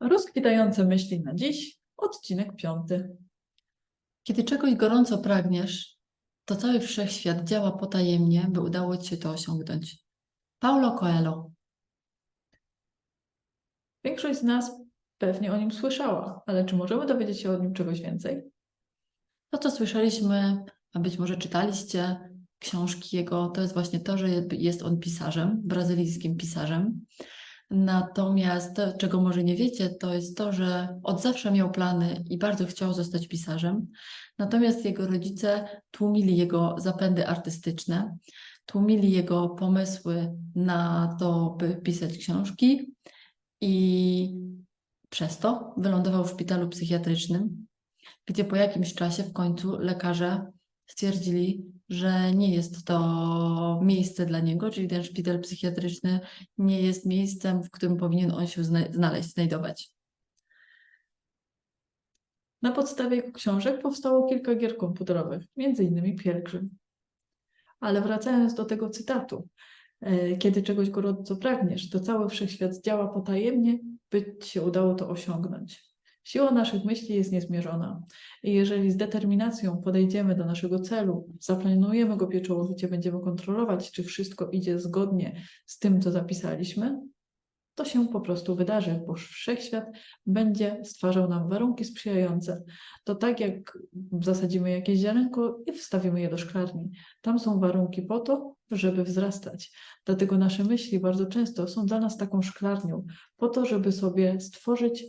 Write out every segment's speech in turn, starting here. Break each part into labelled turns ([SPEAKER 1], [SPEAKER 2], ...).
[SPEAKER 1] Rozkwitające myśli na dziś, odcinek piąty.
[SPEAKER 2] Kiedy czegoś gorąco pragniesz, to cały wszechświat działa potajemnie, by udało ci się to osiągnąć. Paulo Coelho.
[SPEAKER 1] Większość z nas pewnie o nim słyszała, ale czy możemy dowiedzieć się o nim czegoś więcej?
[SPEAKER 2] To, co słyszeliśmy, a być może czytaliście książki jego, to jest właśnie to, że jest on pisarzem, brazylijskim pisarzem. Natomiast to, czego może nie wiecie, to jest to, że od zawsze miał plany i bardzo chciał zostać pisarzem. Natomiast jego rodzice tłumili jego zapędy artystyczne, tłumili jego pomysły na to, by pisać książki i przez to wylądował w szpitalu psychiatrycznym, gdzie po jakimś czasie w końcu lekarze stwierdzili, że nie jest to miejsce dla niego, czyli ten szpital psychiatryczny nie jest miejscem, w którym powinien on się zna- znaleźć, znajdować.
[SPEAKER 1] Na podstawie jego książek powstało kilka gier komputerowych, innymi Pielgrzym. Ale wracając do tego cytatu, e, kiedy czegoś gorąco pragniesz, to cały wszechświat działa potajemnie, by ci się udało to osiągnąć. Siła naszych myśli jest niezmierzona i jeżeli z determinacją podejdziemy do naszego celu, zaplanujemy go pieczołowicie, będziemy kontrolować, czy wszystko idzie zgodnie z tym, co zapisaliśmy, to się po prostu wydarzy, bo wszechświat będzie stwarzał nam warunki sprzyjające. To tak jak zasadzimy jakieś ziarenko i wstawimy je do szklarni. Tam są warunki po to, żeby wzrastać. Dlatego nasze myśli bardzo często są dla nas taką szklarnią, po to, żeby sobie stworzyć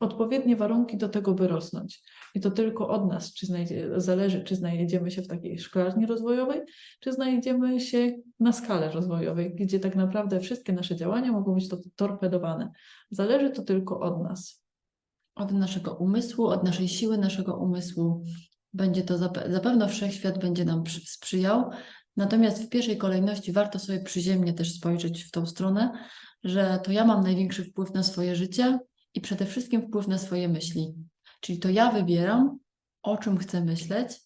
[SPEAKER 1] odpowiednie warunki do tego, by rosnąć. I to tylko od nas, czy znajdzie, zależy, czy znajdziemy się w takiej szklarni rozwojowej, czy znajdziemy się na skale rozwojowej, gdzie tak naprawdę wszystkie nasze działania mogą być to torpedowane. Zależy to tylko od nas.
[SPEAKER 2] Od naszego umysłu, od naszej siły naszego umysłu będzie to zape- zapewne wszechświat będzie nam przy- sprzyjał. Natomiast w pierwszej kolejności warto sobie przyziemnie też spojrzeć w tą stronę, że to ja mam największy wpływ na swoje życie i przede wszystkim wpływ na swoje myśli. Czyli to ja wybieram, o czym chcę myśleć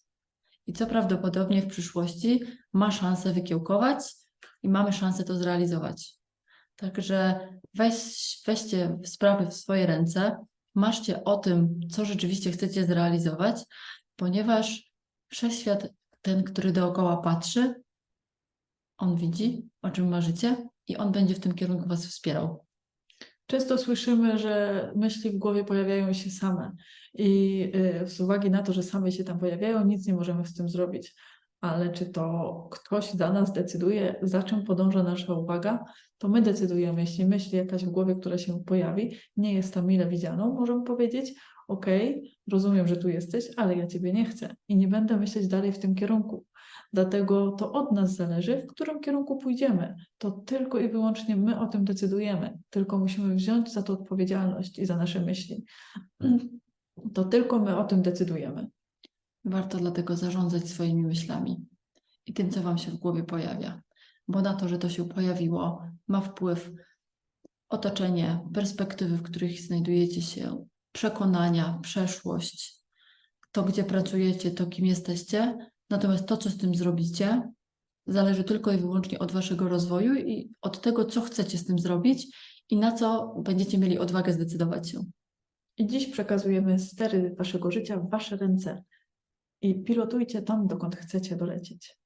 [SPEAKER 2] i co prawdopodobnie w przyszłości ma szansę wykiełkować i mamy szansę to zrealizować. Także weź, weźcie sprawy w swoje ręce, marzcie o tym, co rzeczywiście chcecie zrealizować, ponieważ wszechświat, ten, który dookoła patrzy, on widzi, o czym marzycie i on będzie w tym kierunku Was wspierał.
[SPEAKER 1] Często słyszymy, że myśli w głowie pojawiają się same i y, z uwagi na to, że same się tam pojawiają, nic nie możemy z tym zrobić. Ale czy to ktoś za nas decyduje, za czym podąża nasza uwaga, to my decydujemy. Jeśli myśli jakaś w głowie, która się pojawi, nie jest tam mile widzianą, możemy powiedzieć: OK, rozumiem, że tu jesteś, ale ja ciebie nie chcę i nie będę myśleć dalej w tym kierunku. Dlatego to od nas zależy, w którym kierunku pójdziemy. To tylko i wyłącznie my o tym decydujemy. Tylko musimy wziąć za to odpowiedzialność i za nasze myśli. To tylko my o tym decydujemy.
[SPEAKER 2] Warto dlatego zarządzać swoimi myślami i tym, co Wam się w głowie pojawia, bo na to, że to się pojawiło, ma wpływ otoczenie, perspektywy, w których znajdujecie się, przekonania, przeszłość, to, gdzie pracujecie, to, kim jesteście. Natomiast to, co z tym zrobicie, zależy tylko i wyłącznie od Waszego rozwoju i od tego, co chcecie z tym zrobić i na co będziecie mieli odwagę zdecydować się.
[SPEAKER 1] I dziś przekazujemy stery waszego życia w wasze ręce i pilotujcie tam, dokąd chcecie dolecieć.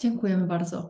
[SPEAKER 2] Dziękujemy bardzo.